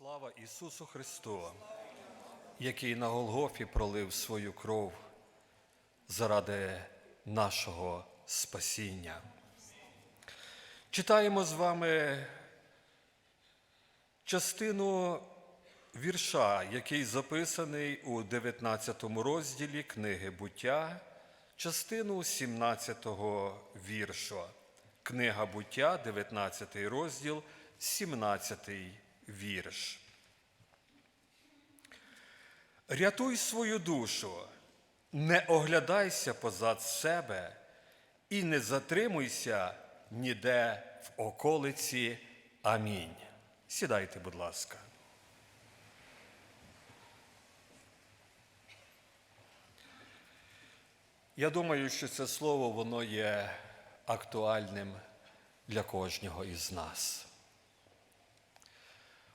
Слава Ісусу Христу, який на Голгофі пролив свою кров заради нашого спасіння. Читаємо з вами частину вірша, який записаний у 19 розділі книги буття, частину 17 віршу. Книга буття, 19 розділ, 17 вірш. Рятуй свою душу, не оглядайся позад себе і не затримуйся ніде в околиці. Амінь. Сідайте, будь ласка. Я думаю, що це слово воно є актуальним для кожного із нас.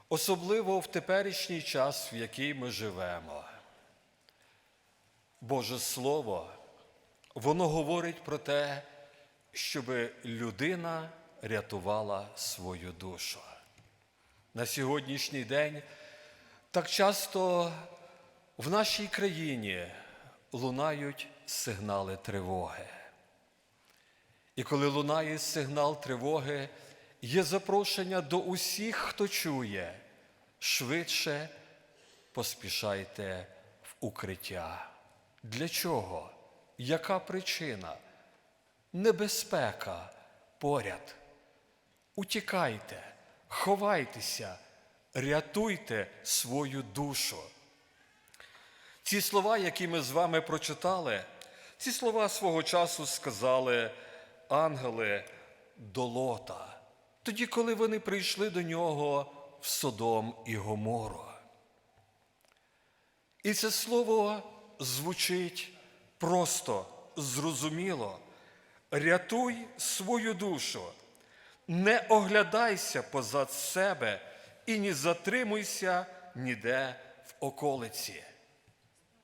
Особливо в теперішній час, в який ми живемо. Боже Слово, воно говорить про те, щоб людина рятувала свою душу. На сьогоднішній день так часто в нашій країні лунають сигнали тривоги. І коли лунає сигнал тривоги, є запрошення до усіх, хто чує, швидше поспішайте в укриття. Для чого? Яка причина? Небезпека поряд. Утікайте, ховайтеся, рятуйте свою душу. Ці слова, які ми з вами прочитали, ці слова свого часу сказали ангели до Лота, тоді, коли вони прийшли до нього в Содом і Гомору. І це слово звучить просто, зрозуміло. Рятуй свою душу, не оглядайся позад себе і не затримуйся ніде в околиці.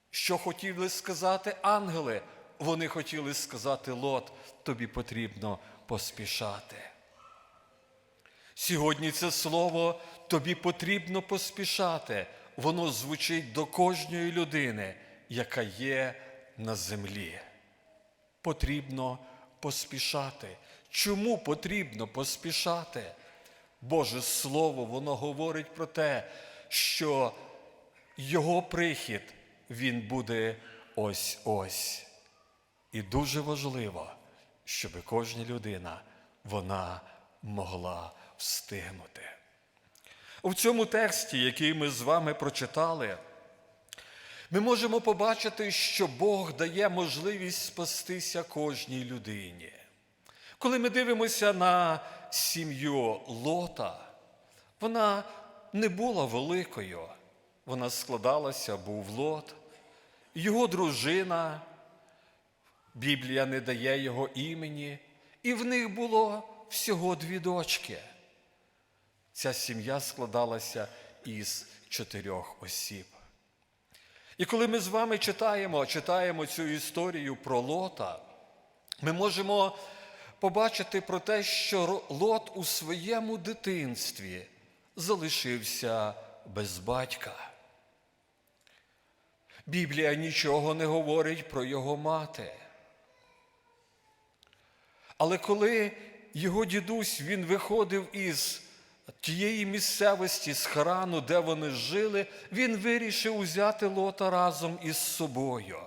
Що хотіли сказати ангели? Вони хотіли сказати Лот, тобі потрібно поспішати. Сьогодні це слово тобі потрібно поспішати. Воно звучить до кожної людини, яка є на землі. Потрібно поспішати. Чому потрібно поспішати? Боже Слово, воно говорить про те, що Його прихід він буде ось ось. І дуже важливо, щоб кожна людина вона могла встигнути. У цьому тексті, який ми з вами прочитали, ми можемо побачити, що Бог дає можливість спастися кожній людині. Коли ми дивимося на сім'ю Лота, вона не була великою, вона складалася, був Лот, його дружина, Біблія не дає його імені, і в них було всього дві дочки. Ця сім'я складалася із чотирьох осіб. І коли ми з вами читаємо, читаємо цю історію про Лота, ми можемо побачити про те, що Лот у своєму дитинстві залишився без батька. Біблія нічого не говорить про його мати. Але коли його дідусь він виходив із тієї місцевості, з Харану, де вони жили, він вирішив узяти лота разом із собою.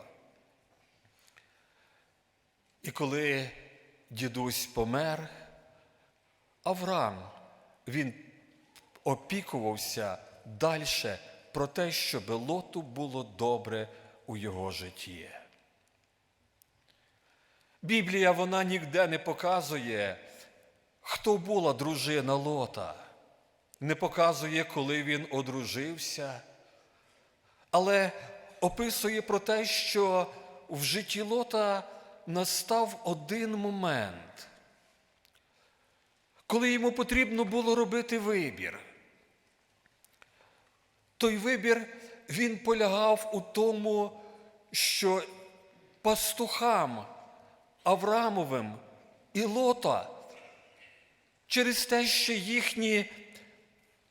І коли дідусь помер, Авраам, він опікувався далі про те, щоб лоту було добре у його житті. Біблія вона ніде не показує, хто була дружина Лота, не показує, коли він одружився, але описує про те, що в житті Лота настав один момент, коли йому потрібно було робити вибір. Той вибір він полягав у тому, що пастухам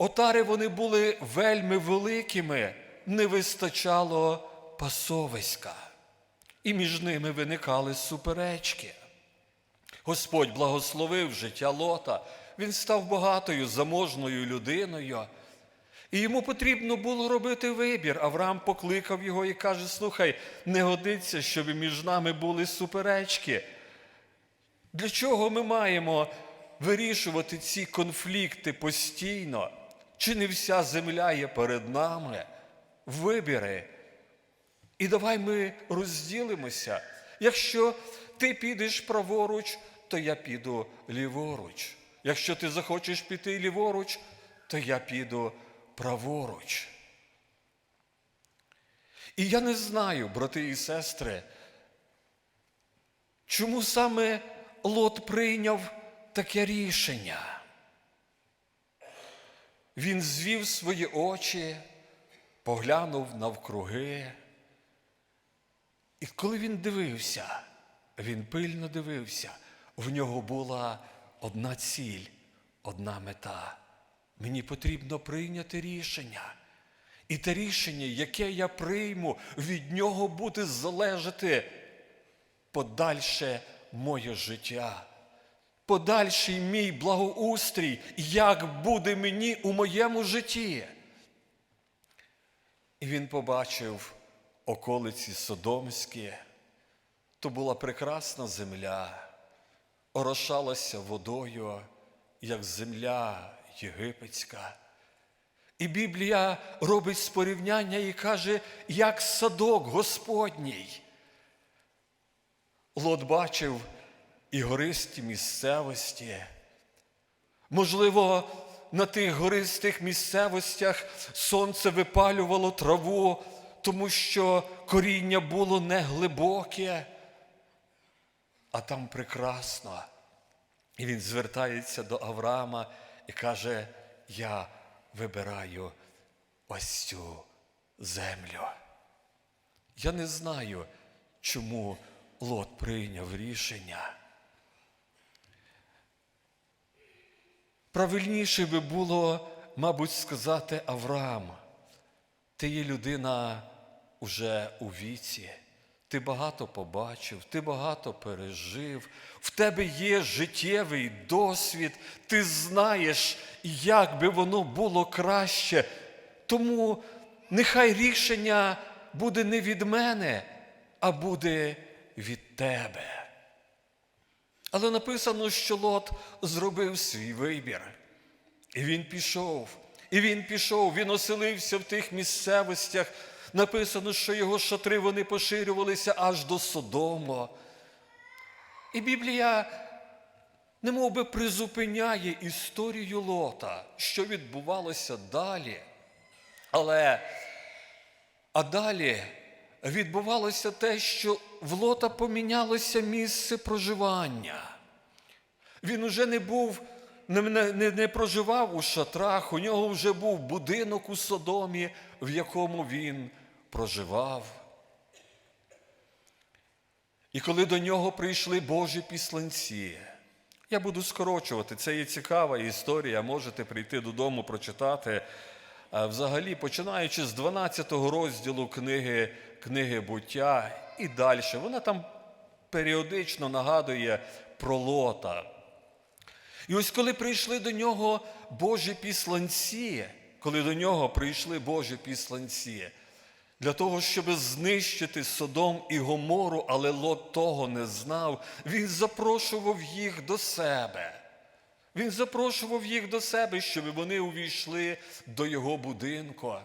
Отари вони були вельми великими, не вистачало пасовиська, і між ними виникали суперечки. Господь благословив життя Лота. Він став багатою, заможною людиною. І йому потрібно було робити вибір. Авраам покликав його і каже: Слухай, не годиться, щоб між нами були суперечки. Для чого ми маємо вирішувати ці конфлікти постійно? Чи не вся земля є перед нами? Вибіри. І давай ми розділимося. Якщо ти підеш праворуч, то я піду ліворуч. Якщо ти захочеш піти ліворуч, то я піду праворуч. І я не знаю, брати і сестри, чому саме Лот прийняв таке рішення. Він звів свої очі, поглянув навкруги. І коли він дивився, він пильно дивився, в нього була одна ціль, одна мета. Мені потрібно прийняти рішення. І те рішення, яке я прийму, від нього буде залежати подальше моє життя, подальший мій благоустрій, як буде мені у моєму житті. І він побачив околиці Содомські. То була прекрасна земля, орошалася водою, як земля єгипетська. І Біблія робить спорівняння і каже, як садок Господній. Лот бачив і гористі місцевості. Можливо, на тих гористих місцевостях сонце випалювало траву, тому що коріння було не глибоке, а там прекрасно. І він звертається до Авраама і каже: Я вибираю ось цю землю. Я не знаю, чому Лот прийняв рішення. Правильніше би було, мабуть, сказати Авраам, ти є людина уже у віці, ти багато побачив, ти багато пережив, в тебе є життєвий досвід, ти знаєш, як би воно було краще. Тому нехай рішення буде не від мене, а буде від тебе. Але написано, що Лот зробив свій вибір. І він пішов. І він пішов, він оселився в тих місцевостях. Написано, що його шатри вони поширювалися аж до Содому. І Біблія немов би призупиняє історію Лота, що відбувалося далі. Але а далі відбувалося те, що в Лота помінялося місце проживання. Він уже не був, не, не, не проживав у шатрах, у нього вже був будинок у Содомі, в якому він проживав. І коли до нього прийшли Божі післанці, я буду скорочувати, це є цікава історія, можете прийти додому, прочитати. А Взагалі, починаючи з 12 розділу книги, книги буття і далі, вона там періодично нагадує про лота. І ось коли прийшли до нього Божі післанці, коли до нього прийшли Божі післанці, для того, щоб знищити Содом і Гомору, але Лот того не знав, він запрошував їх до себе. Він запрошував їх до себе, щоб вони увійшли до його будинку.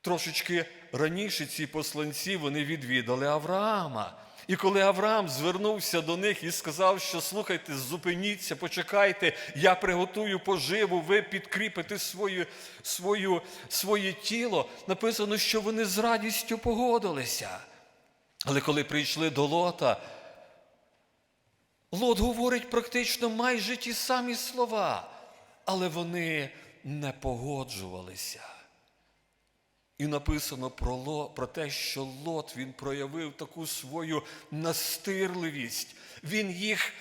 Трошечки раніше ці посланці вони відвідали Авраама. І коли Авраам звернувся до них і сказав, що слухайте, зупиніться, почекайте, я приготую поживу, ви підкріпите свою, свою, своє тіло, написано, що вони з радістю погодилися. Але коли прийшли до Лота, Лот говорить практично майже ті самі слова, але вони не погоджувалися. І написано про Ло, про те, що Лот він проявив таку свою настирливість. Він їх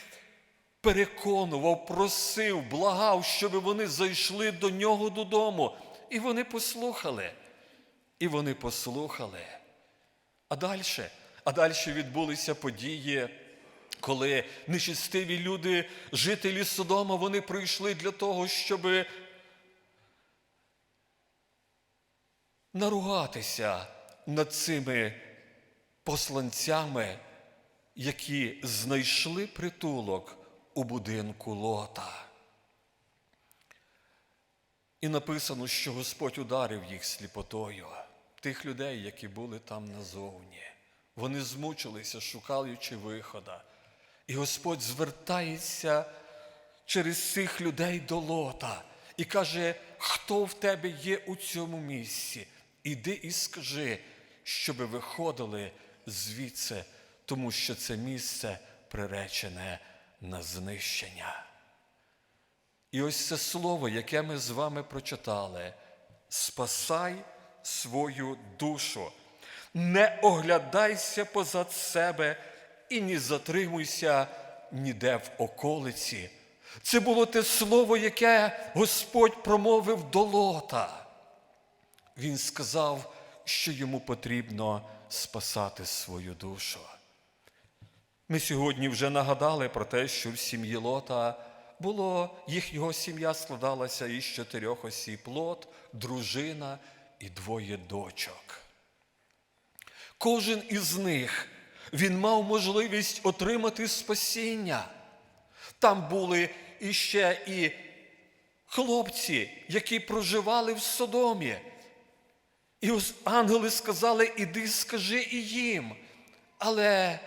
переконував, просив, благав, щоб вони зайшли до нього додому. І вони послухали. І вони послухали. А далі, а далі відбулися події, коли нечистиві люди, жителі Содома, вони прийшли для того, щоб наругатися над цими посланцями, які знайшли притулок у будинку Лота. І написано, що Господь ударив їх сліпотою, тих людей, які були там назовні. Вони змучилися, шукаючи вихода. І Господь звертається через цих людей до лота і каже, хто в тебе є у цьому місці? Іди і скажи, щоби виходили звідси, тому що це місце приречене на знищення. І ось це слово, яке ми з вами прочитали, спасай свою душу, не оглядайся позад себе і не затримуйся ніде в околиці. Це було те слово, яке Господь промовив до лота. Він сказав, що йому потрібно спасати свою душу. Ми сьогодні вже нагадали про те, що в сім'ї Лота було, їх сім'я складалася із чотирьох осіб Лот, дружина і двоє дочок. Кожен із них він мав можливість отримати спасіння. Там були іще і хлопці, які проживали в Содомі. І ось ангели сказали, іди скажи і їм. Але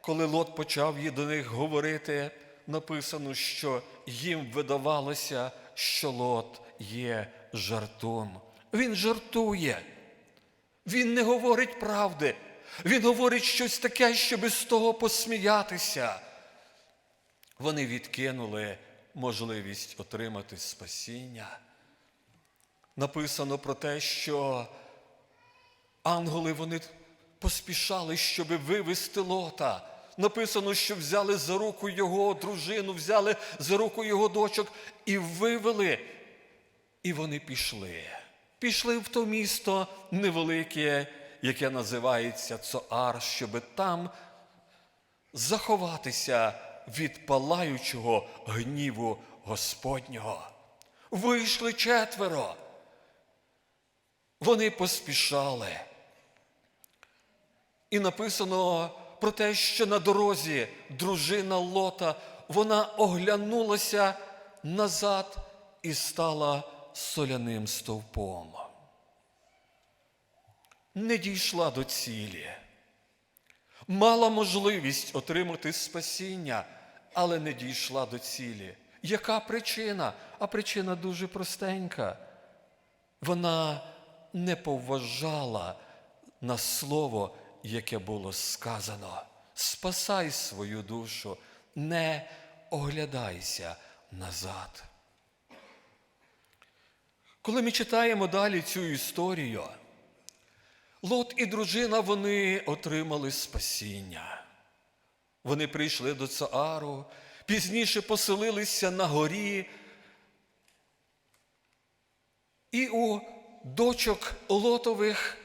коли Лот почав їй до них говорити, написано, що їм видавалося, що Лот є жартом. Він жартує. Він не говорить правди. Він говорить щось таке, щоб з того посміятися. Вони відкинули можливість отримати спасіння. Написано про те, що ангели вони поспішали, щоб вивести лота. Написано, що взяли за руку його дружину, взяли за руку його дочок і вивели. І вони пішли. Пішли в то місто невелике, яке називається Цоар, щоб там заховатися від палаючого гніву Господнього. Вийшли четверо. Вони поспішали. І написано про те, що на дорозі дружина Лота, вона оглянулася назад і стала соляним стовпом. Не дійшла до цілі. Мала можливість отримати спасіння, але не дійшла до цілі. Яка причина? А причина дуже простенька. Вона не поважала на слово, яке було сказано. Спасай свою душу, не оглядайся назад. Коли ми читаємо далі цю історію, Лот і дружина вони отримали спасіння. Вони прийшли до Цаару, пізніше поселилися на горі. І у дочок Лотових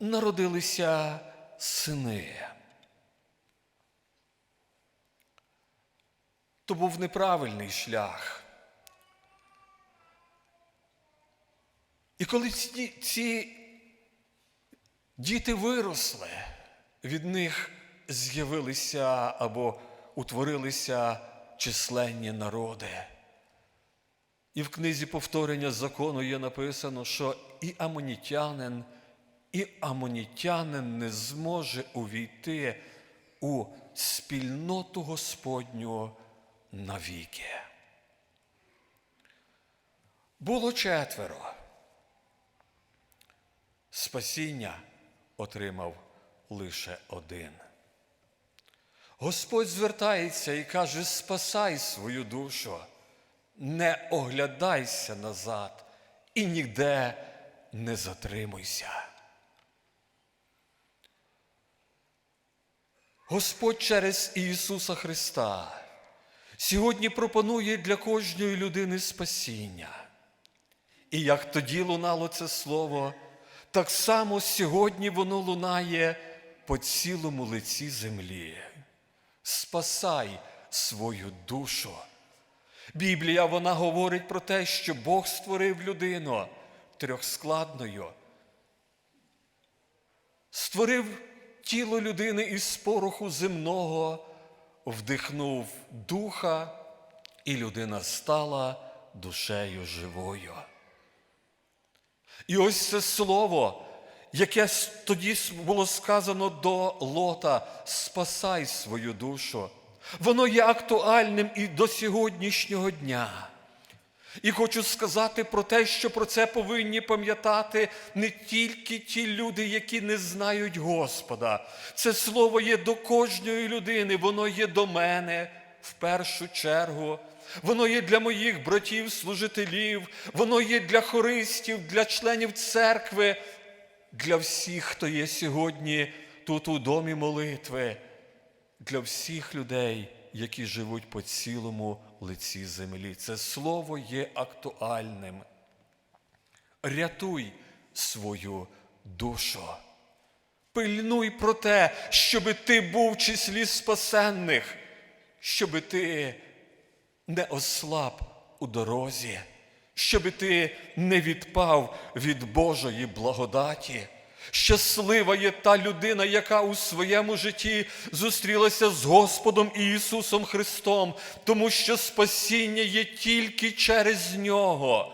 народилися сини. То був неправильний шлях. І коли ці діти виросли, від них з'явилися або утворилися численні народи. І в книзі повторення закону є написано, що і амонітянин, і амонітянин не зможе увійти у спільноту Господню навіки. Було четверо. Спасіння отримав лише один. Господь звертається і каже: спасай свою душу, не оглядайся назад і ніде не затримуйся. Господь через Ісуса Христа сьогодні пропонує для кожної людини спасіння. І як тоді лунало це слово, так само сьогодні воно лунає по цілому лиці землі. Спасай свою душу. Біблія вона говорить про те, що Бог створив людину трьохскладною. Створив тіло людини із пороху земного, вдихнув духа, і людина стала душею живою. І ось це слово, яке тоді було сказано до Лота, спасай свою душу. Воно є актуальним і до сьогоднішнього дня. І хочу сказати про те, що про це повинні пам'ятати не тільки ті люди, які не знають Господа. Це слово є до кожної людини, воно є до мене в першу чергу. Воно є для моїх братів, служителів, воно є для хористів, для членів церкви, для всіх, хто є сьогодні тут у домі молитви, для всіх людей, які живуть по цілому лиці землі. Це слово є актуальним. Рятуй свою душу. Пильнуй про те, щоби ти був в числі спасенних, щоби ти не ослаб у дорозі, щоби ти не відпав від Божої благодаті. Щаслива є та людина, яка у своєму житті зустрілася з Господом Ісусом Христом, тому що спасіння є тільки через Нього.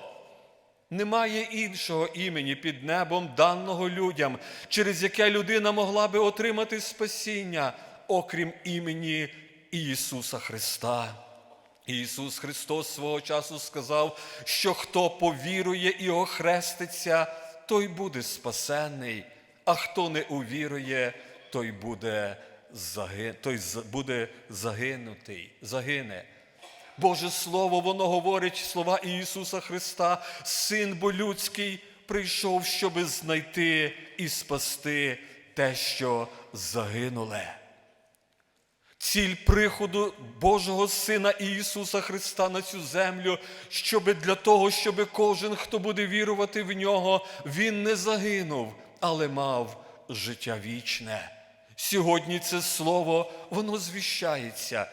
Немає іншого імені під небом, даного людям, через яке людина могла би отримати спасіння, окрім імені Ісуса Христа. Ісус Христос свого часу сказав, що хто повірує і охреститься, той буде спасенний, а хто не увірує, той буде, заги... той буде загинутий, загине. Боже Слово, воно говорить слова Ісуса Христа, Син бо людський прийшов, щоби знайти і спасти те, що загинуле. Ціль приходу Божого Сина Ісуса Христа на цю землю, щоби для того, щоб кожен, хто буде вірувати в нього, він не загинув, але мав життя вічне. Сьогодні це слово, воно звіщається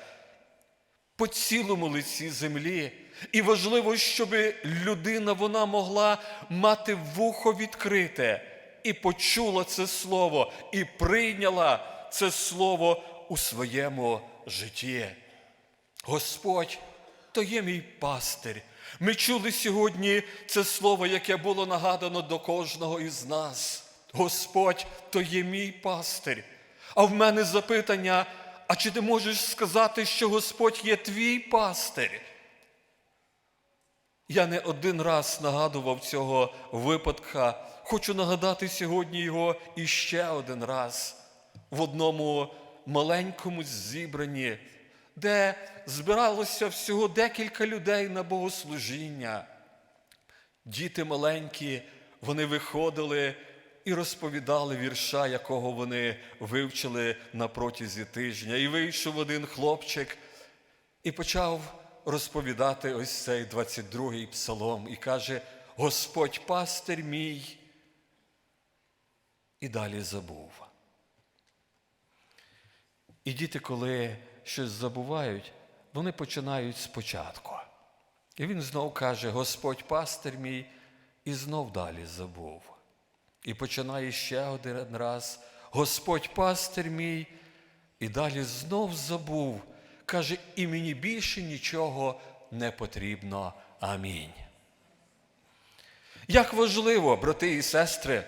по цілому лиці землі. І важливо, щоб людина вона могла мати вухо відкрите і почула це слово, і прийняла це слово у своєму житті. Господь то є мій пастир. Ми чули сьогодні це слово, яке було нагадано до кожного із нас. Господь то є мій пастир. А в мене запитання: а чи ти можеш сказати, що Господь є твій пастир? Я не один раз нагадував цього випадка. Хочу нагадати сьогодні його іще один раз в одному маленькому зібранні, де збиралося всього декілька людей на богослужіння. Діти маленькі, вони виходили і розповідали вірша, якого вони вивчили на протязі тижня. І вийшов один хлопчик і почав розповідати ось цей 22-й псалом і каже: Господь пастир мій. І далі забув. І діти, коли щось забувають, вони починають спочатку. І він знов каже: Господь пастир мій, і знов далі забув. І починає ще один раз: Господь пастир мій, і далі знов забув. Каже, і мені більше нічого не потрібно. Амінь. Як важливо, брати і сестри,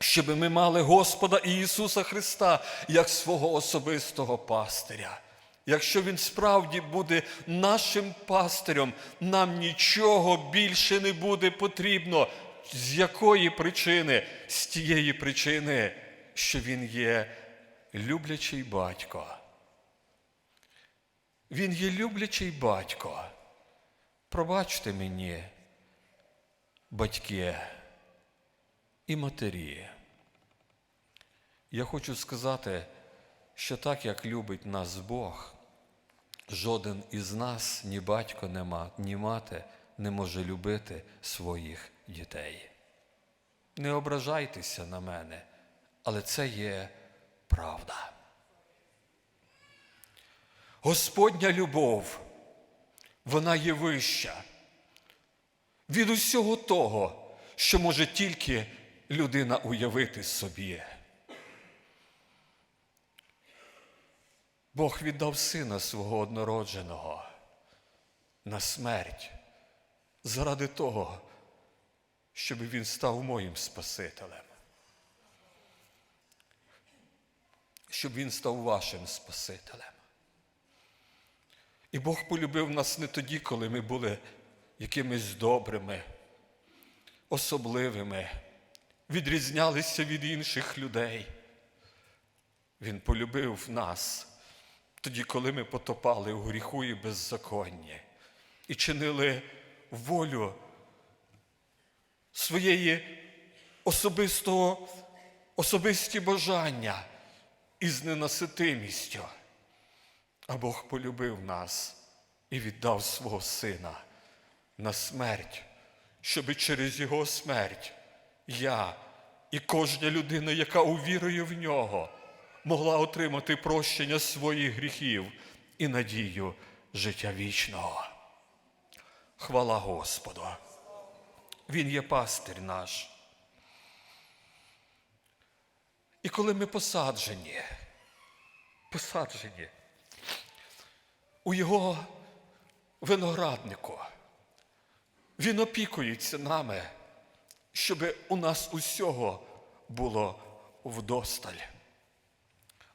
щоб ми мали Господа Ісуса Христа як свого особистого пастиря. Якщо Він справді буде нашим пастирем, нам нічого більше не буде потрібно. З якої причини? З тієї причини, що Він є люблячий батько. Він є люблячий батько. Пробачте мені, батьки і матері. Я хочу сказати, що так як любить нас Бог, жоден із нас, ні батько, ні ні мати, не може любити своїх дітей. Не ображайтеся на мене, але це є правда. Господня любов, вона є вища від усього того, що може тільки людина уявити собі. Бог віддав сина свого однородженого на смерть заради того, щоб він став моїм Спасителем. Щоб він став вашим Спасителем. І Бог полюбив нас не тоді, коли ми були якимись добрими, особливими, відрізнялися від інших людей. Він полюбив нас тоді, коли ми потопали у гріху і беззаконні і чинили волю своєї особистого, особисті бажання із ненаситимістю. А Бог полюбив нас і віддав свого сина на смерть, щоб через його смерть я і кожна людина, яка увірує в нього, могла отримати прощення своїх гріхів і надію життя вічного. Хвала Господу! Він є пастир наш. І коли ми посаджені, посаджені у його винограднику, він опікується нами, щоб у нас усього було вдосталь.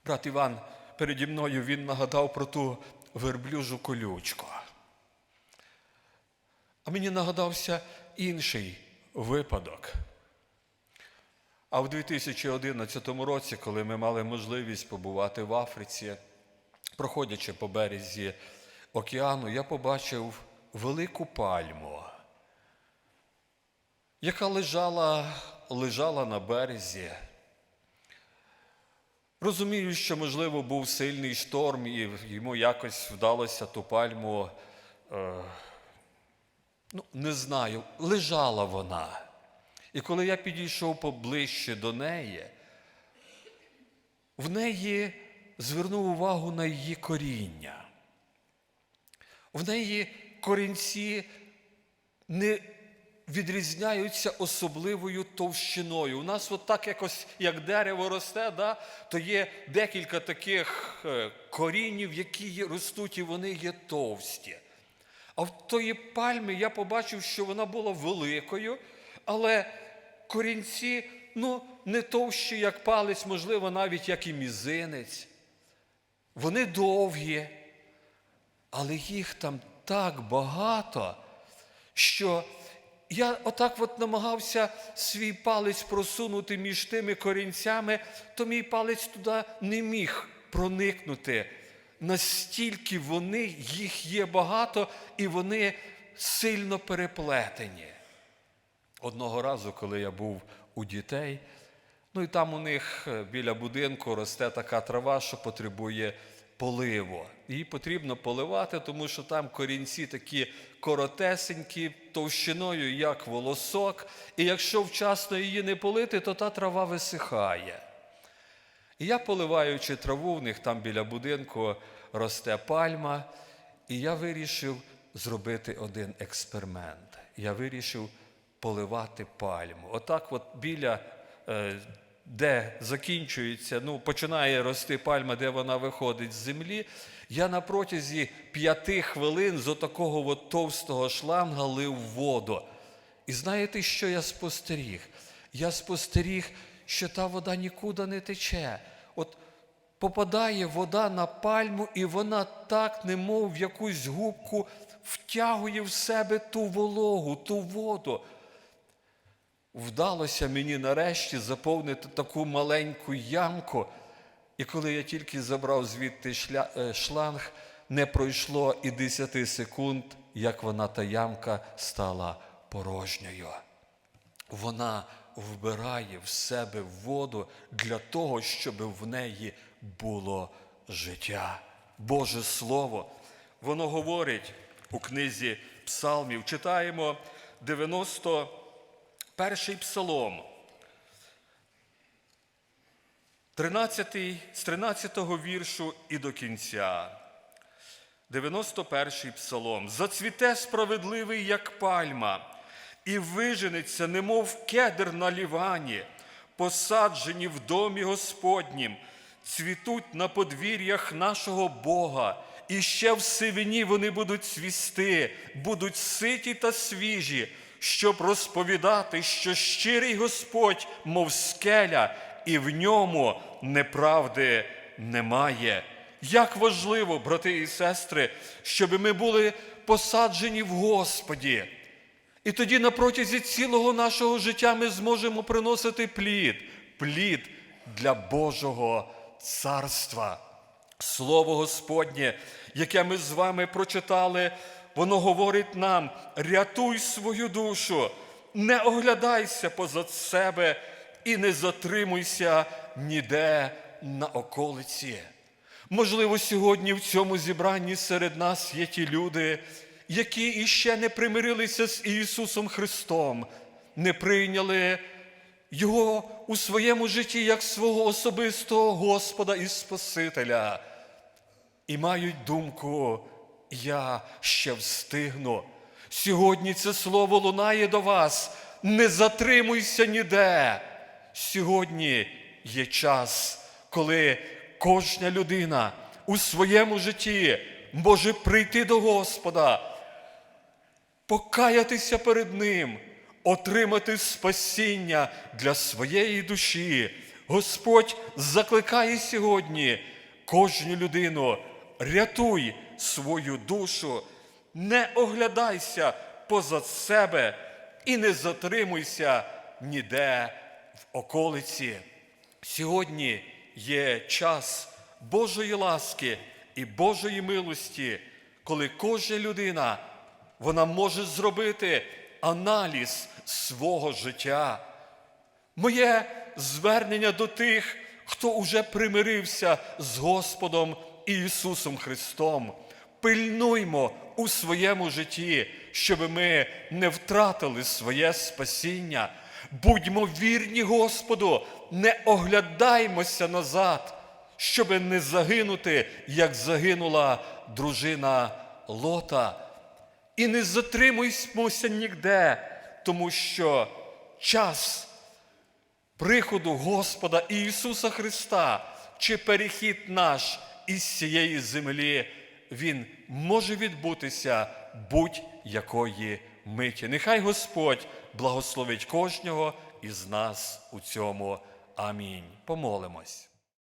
Брат Іван переді мною він нагадав про ту верблюжу колючку. А мені нагадався інший випадок. А в 2011 році, коли ми мали можливість побувати в Африці, проходячи по березі океану, я побачив велику пальму, яка лежала, лежала на березі. Розумію, що, можливо, був сильний шторм, і йому якось вдалося ту пальму. Е, ну, не знаю, лежала вона. І коли я підійшов поближче до неї, в неї звернув увагу на її коріння. В неї корінці не відрізняються особливою товщиною. У нас от так якось, як дерево росте, да, то є декілька таких е, корінів, які ростуть, і вони є товсті. А в тої пальми я побачив, що вона була великою, але корінці ну, не товщі, як палець, можливо, навіть як і мізинець. Вони довгі, але їх там так багато, що я отак от намагався свій палець просунути між тими корінцями, то мій палець туди не міг проникнути. Настільки вони, їх є багато, і вони сильно переплетені. Одного разу, коли я був у дітей, ну і там у них е, біля будинку росте така трава, що потребує поливу. Її потрібно поливати, тому що там корінці такі коротесенькі, товщиною, як волосок. І якщо вчасно її не полити, то та трава висихає. І я, поливаючи траву, в них там біля будинку росте пальма, і я вирішив зробити один експеримент. Я вирішив поливати пальму. Отак, от біля, е, де закінчується, ну, починає рости пальма, де вона виходить з землі, я на протязі п'яти хвилин з отакого от товстого шланга лив воду. І знаєте, що я спостеріг? Я спостеріг, що та вода нікуди не тече. От попадає вода на пальму, і вона так, немов в якусь губку, втягує в себе ту вологу, ту воду. Вдалося мені нарешті заповнити таку маленьку ямку. І коли я тільки забрав звідти е, шланг, не пройшло і 10 секунд, як вона та ямка стала порожньою. Вона вбирає в себе воду для того, щоб в неї було життя. Боже Слово, воно говорить у книзі Псалмів. Читаємо 91-й псалом. 13, з 13 го віршу і до кінця. 91-й псалом. Зацвіте справедливий, як пальма, і виженеться, немов кедр на лівані, посаджені в домі Господнім, цвітуть на подвір'ях нашого Бога, і ще в сивині вони будуть цвісти, будуть ситі та свіжі, щоб розповідати, що щирий Господь, мов скеля, і в ньому неправди немає. Як важливо, брати і сестри, щоб ми були посаджені в Господі. І тоді на протязі цілого нашого життя ми зможемо приносити плід, плід для Божого царства. Слово Господнє, яке ми з вами прочитали, воно говорить нам: рятуй свою душу, не оглядайся позад себе і не затримуйся ніде на околиці. Можливо, сьогодні в цьому зібранні серед нас є ті люди, які іще не примирилися з Ісусом Христом, не прийняли Його у своєму житті як свого особистого Господа і Спасителя. І мають думку, я ще встигну. Сьогодні це слово лунає до вас. Не затримуйся ніде. Сьогодні є час, коли кожна людина у своєму житті може прийти до Господа, покаятися перед Ним, отримати спасіння для своєї душі. Господь закликає сьогодні кожну людину, рятуй свою душу, не оглядайся позад себе і не затримуйся ніде в околиці. Сьогодні є час Божої ласки і Божої милості, коли кожна людина вона може зробити аналіз свого життя. Моє звернення до тих, хто уже примирився з Господом Ісусом Христом. Пильнуймо у своєму житті, щоб ми не втратили своє спасіння. Будьмо вірні Господу, не оглядаймося назад, щоб не загинути, як загинула дружина Лота. І не затримуймося ніде, тому що час приходу Господа Ісуса Христа чи перехід наш із цієї землі, Він може відбутися будь-якої миті. Нехай Господь благословить кожного із нас у цьому. Амінь. Помолимось.